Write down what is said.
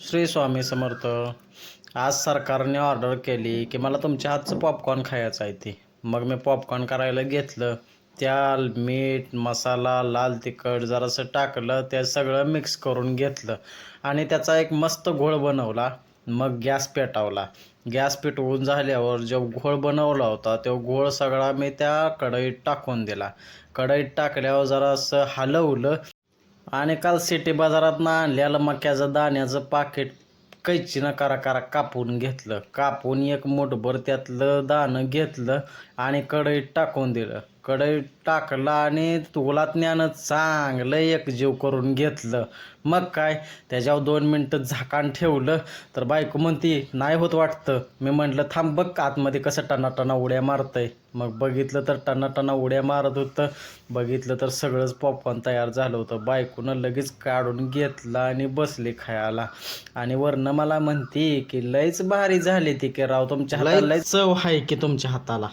श्री स्वामी समर्थ आज सरकारने ऑर्डर केली की मला तुमच्या हातचं पॉपकॉर्न खायचं आहे ते. मग मी पॉपकॉर्न करायला घेतलं. त्याल मीठ मसाला लाल तिखट जरासं टाकलं ते सगळं मिक्स करून घेतलं. आणि त्याचा एक मस्त घोळ बनवला. मग गॅस पेटावला. गॅस पेटवून झाल्यावर जो घोळ बनवला होता तो घोळ सगळा मी त्या कढईत टाकून दिला. कढईत टाकल्यावर जरासं हलवलं. आणि काल सिटी बाजारात आणलेलं मक्याचं दाण्याचं पाकिट कैचीनं करा करा कापून घेतलं. कापून एक मोठभर त्यातलं दाणं घेतलं आणि कढईत टाकून दिलं. कढईत टाकलं आणि तुलातण्यानं चांगलं एक जीव करून घेतलं. मग काय? त्याच्यावर दोन मिनटं झाकाण ठेवलं. तर बायको म्हणती नाही होत वाटतं. मी म्हटलं थांब बघ आतमध्ये कसं टनाटना उड्या मारतंय. मग बघितलं तर टनाटना उड्या मारत होतं. बघितलं तर सगळंच पॉपकॉर्न तयार झालं होतं. बायकोनं लगेच काढून घेतलं आणि बसली खायला. आणि वरनं मला म्हणती की लयच भारी झाली ती की राव तुमच्या हाताला लय चव आहे की तुमच्या हाताला?